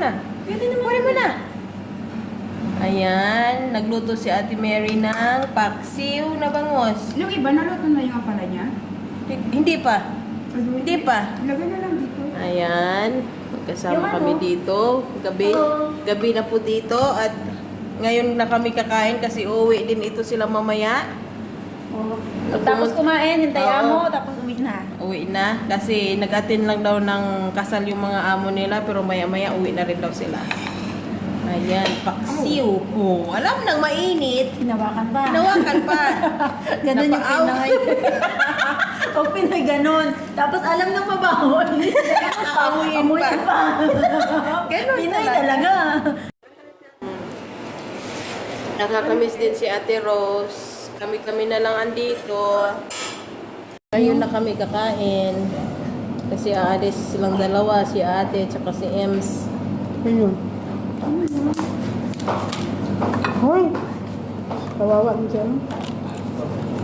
na. Pwede naman. Kunin mo na. Ayan, nagluto si Ate Mary ng paksiw na bangos. Yung iba, naluto na yung pala niya. Hindi pa. Hindi pa. Ilagay na lang dito. Ayan, magkasama Yung ano? kami dito. Gabi, Oo. gabi na po dito at ngayon na kami kakain kasi uuwi din ito sila mamaya. Oh. At Tapos kumain, hintayan Oo. mo, tapos uwi na. Uwi na kasi nag-attend lang daw ng kasal yung mga amo nila pero maya-maya uwi na rin daw sila. Ayan, paksiw. Oh, alam nang mainit. Hinawakan pa. Hinawakan pa. Ganun yung Napaaw. Pinoy. Pag Pinoy, ganun. Tapos alam ng mabaho. Amuyin pa. pa. Ganun Pinoy talaga. talaga. Nakakamiss din si Ate Rose. Kami-kami na lang andito. Ngayon na kami kakain. Kasi aalis silang dalawa, si ate at si Ems. Ano? Hoy! Kawawa mo dyan.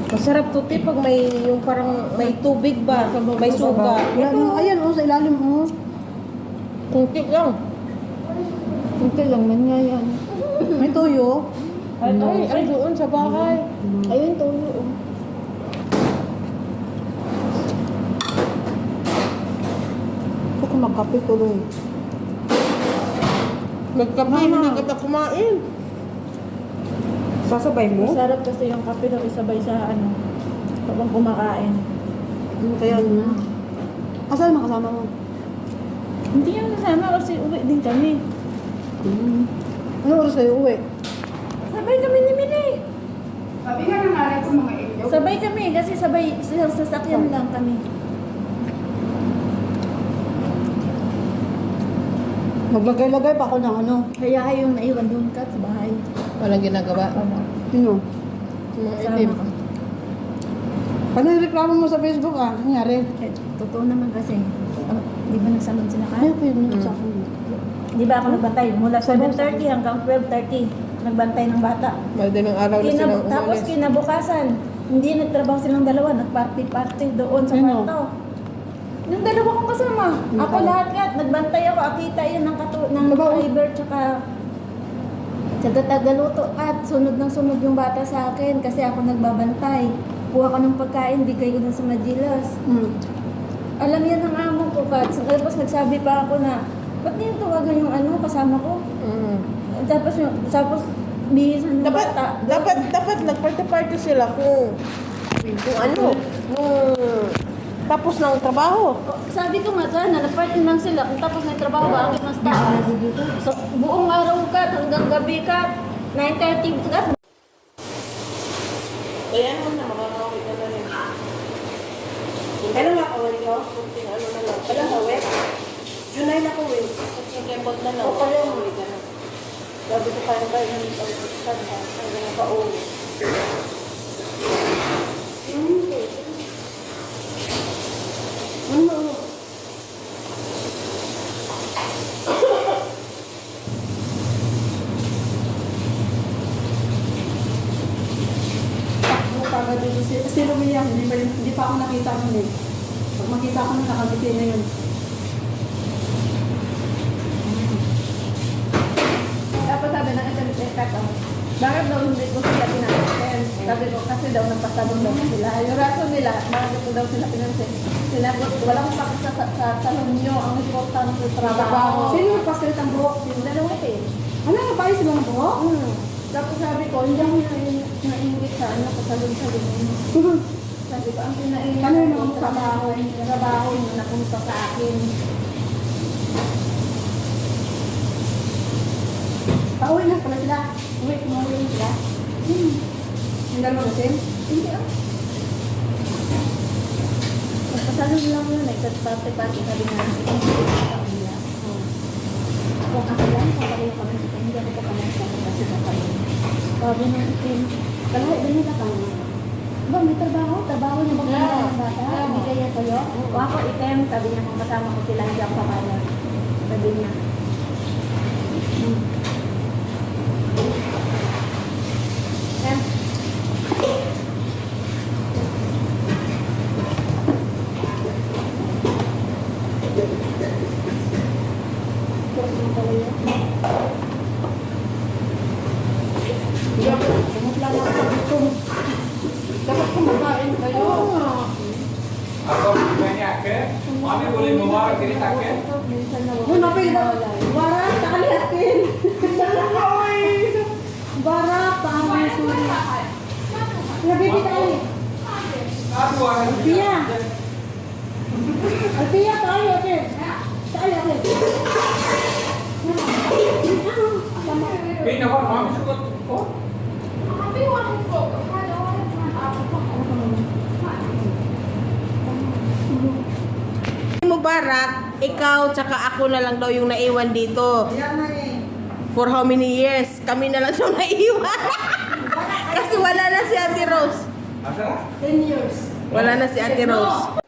Masarap to te pag may yung parang may tubig ba? May suka. Yan, ayan oh, sa ilalim oh. Kunti lang. Kunti lang man yan. May toyo. Ay, ay, ay, doon sa bahay. Ayun, toyo oh. Gusto ko magkape tuloy. Nagkape, hindi ka pa kumain. Sasabay mo? Masarap kasi yung kape daw isabay sa ano, habang kumakain. Ano kaya niya? Asan naman kasama mo? Hindi yan kasama kasi uwi din kami. Hmm. Ano oras kayo uwi? Sabay kami ni Mili. Sabi nga ng nanay ko mga itlog. Sabay kami kasi sabay sa sasakyan lang kami. Maglagay-lagay pa ako ng ano. Kaya yung naiwan doon ka sa bahay. Walang ginagawa. Sino? Mga Sama itim. ka. Paano yung reklamo mo sa Facebook ah? Ano nangyari? Eh, totoo naman kasi. ah, di ba nagsamad sila Ay, ka? okay, yun sa akin. Di ba ako nagbantay? Mula 7.30 hanggang 12.30. Nagbantay ng bata. Madaling araw na Kinab- silang tapos umalis. kinabukasan, hindi nagtrabaho silang dalawa. Nagparty-party doon sa Sino? kwarto. Yung dalawa kong kasama. Ako lahat kat. Nagbantay ako. Akita yun ng, katu- ng Diba? driver tsaka sa tagaluto at sunod ng sunod yung bata sa akin kasi ako nagbabantay. Kuha ko ng pagkain, bigay ko dun sa Majilas. Hmm. Alam yan ng amo ko, Kat. Tapos nagsabi pa ako na, ba't niyo tawagan yung ano, kasama ko? Tapos, yung, tapos, bihisan ng Dapat, bata. dapat, dapat nagparty-party sila kung, kung ano, kung tapos ng trabaho. Sabi ko nga sana, nag-party lang sila. Kung tapos na yung trabaho, bakit mas taas? So, buong araw ka, hanggang gabi ka, 9.30 ka. Kaya naman na, makakawin ka na rin. Kailan nga kawal ko? Kunting ano na lang. Kailan kawal? Junay na kawal. Kunting kebot na lang. O, kaya mo. Ka na. Sabi ko kaya kayo ng pagkakas ha. Hanggang nakauwi. Ano? Ano pa ba dito? Si, si Romeo, hindi, pa, hindi pa ako nakita nun eh. Pag makita ko na nakagiti na yun. Tapos sabi ng cut oh. Bakit daw hindi ko sila pinansin? Sabi ko kasi daw nagpasalong daw sila. Yung rason nila, bakit ko daw sila pinansin? Sinagot walang pakit sa, sa, salon nyo. Ang importante sa trabaho. Sino nagpasalit ang buhok? Yung dalawa eh. Ano, nagpayos sila ng buhok? Hmm. Tapos sabi ko, hindi ako na- naingit sa ano, sa salon-salon nyo. Sabi ko, ang pinaingit Ano yung trabaho, yung trabaho yung napunta sa akin. Pauwi na pala sila. Uwi, kumuwi sila. Hmm. Yung dalawa kasi? Hindi ah. Nagpasalon lang yun eh, kasi pati-pati sabi ko sa kanila. Kung ako lang, kung pareho kami sa hindi ako pa kami sa kasi sa kanila. Sabi ng itim, kalahit din nila kami. Ba, may trabaho? Trabaho niya magkakita ng bata? Hindi kaya sa'yo? O ako item, sabi niya kung kasama ko sila, hindi ako papayag. Sabi niya. Hmm. Em, naman pala yun. Kumot lang ako sa gutom. Dapat kumakain kayo. Atau banyak ke? Mami boleh membawa kiri tak ke? Minsan na Yun, okay na. Barak, takalihatin. Barak, pangit. Nabibi tayo. Aku akan Alpia. Alpia, tayo, okay. Tayo, okay. Ini apa? Mami suka. Oh, Mubarak, ikaw tsaka ako na lang daw yung naiwan dito. For how many years? Kami na lang daw naiwan. Kasi wala na si Ate Rose. ada? 10 years. Wala na si Ate Rose.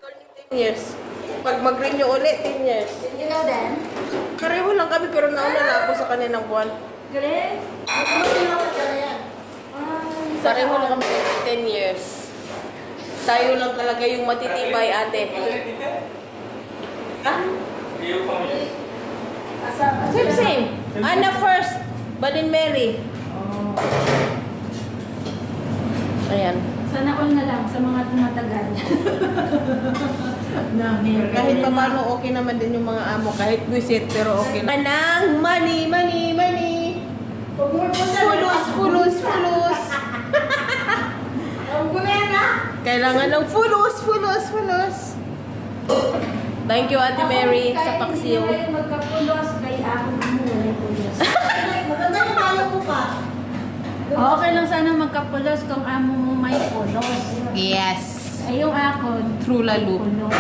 10 years. Pag mag-renew ulit, 10 years. You know then? Kareho lang kami pero nauna na ako sa kanilang buwan. Grace? Ano tinawag ka na yan? Pareho lang kami 10 years. Tayo lang talaga yung matitibay, ate. Ha? Same, same. Anna first, Balin Mary. Ayan. Sana all na lang sa mga tumatagal. Kahit pa paano, okay naman din yung mga amo. Kahit visit, pero okay na. Manang, money, money, money. Fulos, fulos, fulos. Kailangan ng fulos, fulos, fulos. Thank you, Ate Mary, sa paksiw. Magkapulos, kay ako muna na pulos. Maganda yung palo ko pa. Okay lang sana magkapulos kung amo mo may pulos. Yes. Ay, yung ako, True lalo. pulos.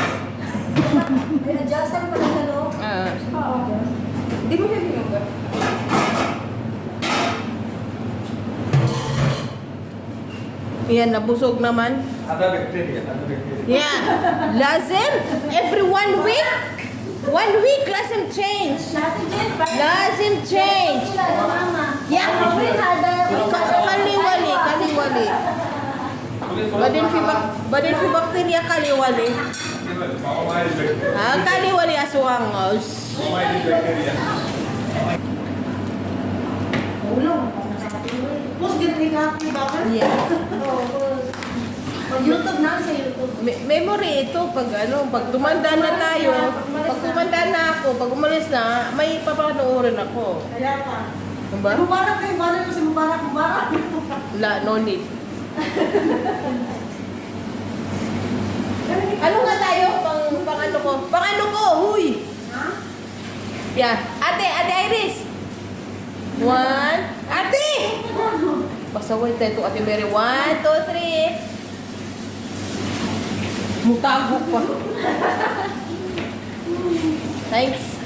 May adjustan pa na sa loob. Ah. Oo. Di mo siya binunga. yan, nabusog naman. Ada bakteria, ada. ya, Lazim, every one week, one week lazim change. Lazim change. ya kali wali kali wali, Badan fi badan fi bakteria kaliwali. Ah, kaliwali aswang. Ulo. Mas ganti ka, bakit? Pag YouTube na sa YouTube. Me- memory ito pag ano, pag tumanda na tayo, pag tumanda na ako, pag umalis na, may papanoorin ako. Kaya pa. Diba? Mubarak kayo, mubarak ko si Mubarak, Mubarak. La, no need. ano nga tayo? Pang, pang ano ko? Pang ano ko? Huy! Yeah. Ate, Ate Iris! One. Ate! Pasaway tayo to Ate Mary. One, two, three. Mutago pa. Thanks.